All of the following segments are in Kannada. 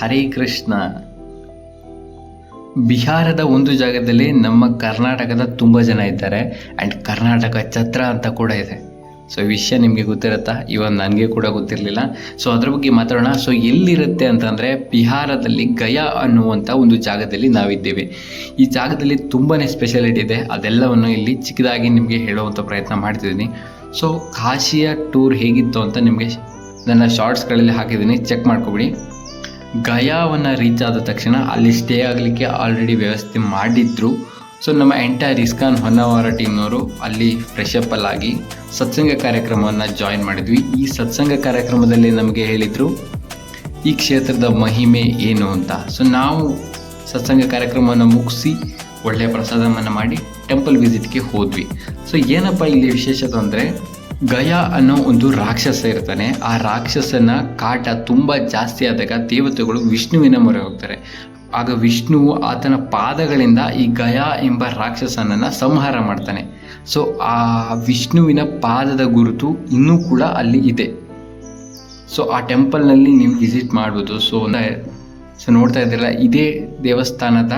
ಹರೇ ಕೃಷ್ಣ. ಬಿಹಾರದ ಒಂದು ಜಾಗದಲ್ಲಿ ನಮ್ಮ ಕರ್ನಾಟಕದ ತುಂಬ ಜನ ಇದ್ದಾರೆ. ಆ್ಯಂಡ್ ಕರ್ನಾಟಕ ಛತ್ರ ಅಂತ ಕೂಡ ಇದೆ. ಸೊ ವಿಷಯ ನಿಮಗೆ ಗೊತ್ತಿರುತ್ತಾ? ಇವನ್ ನನಗೆ ಕೂಡ ಗೊತ್ತಿರಲಿಲ್ಲ. ಸೊ ಅದ್ರ ಬಗ್ಗೆ ಮಾತಾಡೋಣ. ಸೊ ಎಲ್ಲಿರುತ್ತೆ ಅಂತಂದರೆ ಬಿಹಾರದಲ್ಲಿ ಗಯಾ ಅನ್ನುವಂಥ ಒಂದು ಜಾಗದಲ್ಲಿ ನಾವಿದ್ದೇವೆ. ಈ ಜಾಗದಲ್ಲಿ ತುಂಬಾ ಸ್ಪೆಷಾಲಿಟಿ ಇದೆ. ಅದೆಲ್ಲವನ್ನು ಇಲ್ಲಿ ಚಿಕ್ಕದಾಗಿ ನಿಮಗೆ ಹೇಳುವಂಥ ಪ್ರಯತ್ನ ಮಾಡ್ತಿದ್ದೀನಿ. ಸೊ ಕಾಶಿಯ ಟೂರ್ ಹೇಗಿತ್ತು ಅಂತ ನಿಮಗೆ ನನ್ನ ಶಾರ್ಟ್ಸ್ಗಳಲ್ಲಿ ಹಾಕಿದ್ದೀನಿ. ಚೆಕ್ ಮಾಡ್ಕೊಬಿಡಿ. ಗಯಾವನ್ನು ರೀಚ್ ಆದ ತಕ್ಷಣ ಅಲ್ಲಿ ಸ್ಟೇ ಆಗಲಿಕ್ಕೆ ಆಲ್ರೆಡಿ ವ್ಯವಸ್ಥೆ ಮಾಡಿದ್ರು. ಸೊ ನಮ್ಮ ಎಂಟೈರ್ ಇಸ್ಕಾನ್ ಹೊನ್ನಾವರ ಟೀಮ್ನವರು ಅಲ್ಲಿ ಫ್ರೆಶ್ ಆಗಿ ಸತ್ಸಂಗ ಕಾರ್ಯಕ್ರಮವನ್ನು ಜಾಯಿನ್ ಮಾಡಿದ್ವಿ. ಈ ಸತ್ಸಂಗ ಕಾರ್ಯಕ್ರಮದಲ್ಲಿ ನಮಗೆ ಹೇಳಿದರು, ಈ ಕ್ಷೇತ್ರದ ಮಹಿಮೆ ಏನು ಅಂತ? ಸೊ ನಾವು ಸತ್ಸಂಗ ಕಾರ್ಯಕ್ರಮವನ್ನು ಮುಗಿಸಿ ಒಳ್ಳೆಯ ಪ್ರಸಾದವನ್ನು ಮಾಡಿ ಟೆಂಪಲ್ ವಿಸಿಟ್ಗೆ ಹೋದ್ವಿ. ಸೊ ಏನಪ್ಪ ಇಲ್ಲಿ ವಿಶೇಷತೆ ಅಂದರೆ ಗಯಾ ಅನ್ನೋ ಒಂದು ರಾಕ್ಷಸ ಇರ್ತಾನೆ. ಆ ರಾಕ್ಷಸನ ಕಾಟ ತುಂಬ ಜಾಸ್ತಿ ಆದಾಗ ದೇವತೆಗಳು ವಿಷ್ಣುವಿನ ಮೊರೆ ಹೋಗ್ತಾರೆ. ಆಗ ವಿಷ್ಣುವು ಆತನ ಪಾದಗಳಿಂದ ಈ ಗಯಾ ಎಂಬ ರಾಕ್ಷಸನನ್ನು ಸಂಹಾರ ಮಾಡ್ತಾನೆ. ಸೊ ಆ ವಿಷ್ಣುವಿನ ಪಾದದ ಗುರುತು ಇನ್ನೂ ಕೂಡ ಅಲ್ಲಿ ಇದೆ. ಸೊ ಆ ಟೆಂಪಲ್ನಲ್ಲಿ ನೀವು ವಿಸಿಟ್ ಮಾಡ್ಬೋದು. ಸೊ ಸೊ ನೋಡ್ತಾ ಇದ್ದೀರಲ್ಲ, ಇದೇ ದೇವಸ್ಥಾನದ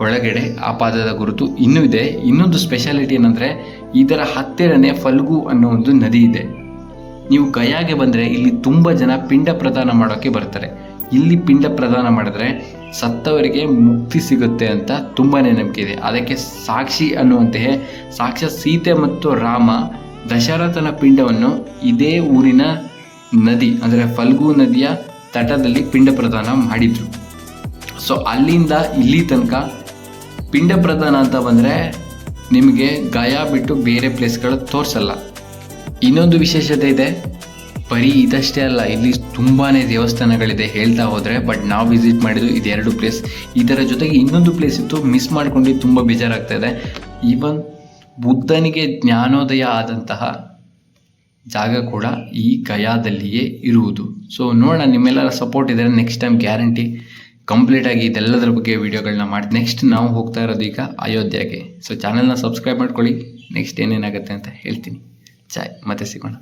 ಒಳಗಡೆ ಆ ಪಾದದ ಗುರುತು ಇನ್ನೂ ಇದೆ. ಇನ್ನೊಂದು ಸ್ಪೆಷಾಲಿಟಿ ಏನಂದರೆ ಇದರ ಹತ್ತಿರನೇ ಫಲ್ಗು ಅನ್ನೋ ಒಂದು ನದಿ ಇದೆ. ನೀವು ಗಯಾಗೆ ಬಂದರೆ ಇಲ್ಲಿ ತುಂಬ ಜನ ಪಿಂಡ ಪ್ರದಾನ ಮಾಡೋಕ್ಕೆ ಬರ್ತಾರೆ. ಇಲ್ಲಿ ಪಿಂಡ ಪ್ರದಾನ ಮಾಡಿದ್ರೆ ಸತ್ತವರಿಗೆ ಮುಕ್ತಿ ಸಿಗುತ್ತೆ ಅಂತ ತುಂಬಾ ನಂಬಿಕೆ ಇದೆ. ಅದಕ್ಕೆ ಸಾಕ್ಷಿ ಅನ್ನುವಂತೆಯೇ ಸಾಕ್ಷಾತ್ ಸೀತೆ ಮತ್ತು ರಾಮ ದಶರಥನ ಪಿಂಡವನ್ನು ಇದೇ ಊರಿನ ನದಿ, ಅಂದರೆ ಫಲ್ಗು ನದಿಯ ತಟದಲ್ಲಿ ಪಿಂಡ ಪ್ರದಾನ ಮಾಡಿದರು. ಸೊ ಅಲ್ಲಿಂದ ಇಲ್ಲಿ ತನಕ ಪಿಂಡ ಪ್ರದಾನ ಅಂತ ಬಂದರೆ ನಿಮಗೆ ಗಯಾ ಬಿಟ್ಟು ಬೇರೆ ಪ್ಲೇಸ್ಗಳು ತೋರಿಸಲ್ಲ. ಇನ್ನೊಂದು ವಿಶೇಷತೆ ಇದೆ ಬರೀ ಇದಷ್ಟೇ ಅಲ್ಲ, ಇಲ್ಲಿ ತುಂಬಾ ದೇವಸ್ಥಾನಗಳಿದೆ ಹೇಳ್ತಾ ಹೋದರೆ, ಬಟ್ ನಾವು ವಿಸಿಟ್ ಮಾಡಿದ್ದು ಇದೆರಡು ಪ್ಲೇಸ್. ಇದರ ಜೊತೆಗೆ ಇನ್ನೊಂದು ಪ್ಲೇಸ್ ಇತ್ತು, ಮಿಸ್ ಮಾಡ್ಕೊಂಡು ತುಂಬ ಬೇಜಾರಾಗ್ತಾ ಇದೆ. ಈವನ್ ಬುದ್ಧನಿಗೆ ಜ್ಞಾನೋದಯ ಆದಂತಹ ಜಾಗ ಕೂಡ ಈ ಗಯಾದಲ್ಲಿಯೇ ಇರುವುದು. ಸೊ ನೋಡೋಣ, ನಿಮ್ಮೆಲ್ಲರ ಸಪೋರ್ಟ್ ಇದ್ದರೆ ನೆಕ್ಸ್ಟ್ ಟೈಮ್ ಗ್ಯಾರಂಟಿ ಕಂಪ್ಲೀಟಾಗಿ ಇದೆಲ್ಲದರ ಬಗ್ಗೆ ವಿಡಿಯೋಗಳನ್ನ ಮಾಡಿ. ನೆಕ್ಸ್ಟ್ ನಾವು ಹೋಗ್ತಾ ಇರೋದು ಈಗ ಅಯೋಧ್ಯೆಗೆ. ಸೊ ಚಾನಲ್ನ ಸಬ್ಸ್ಕ್ರೈಬ್ ಮಾಡ್ಕೊಳ್ಳಿ. ನೆಕ್ಸ್ಟ್ ಏನೇನಾಗುತ್ತೆ ಅಂತ ಹೇಳ್ತೀನಿ. ಚಾಯ್ ಮತ್ತೆ ಸಿಗೋಣ.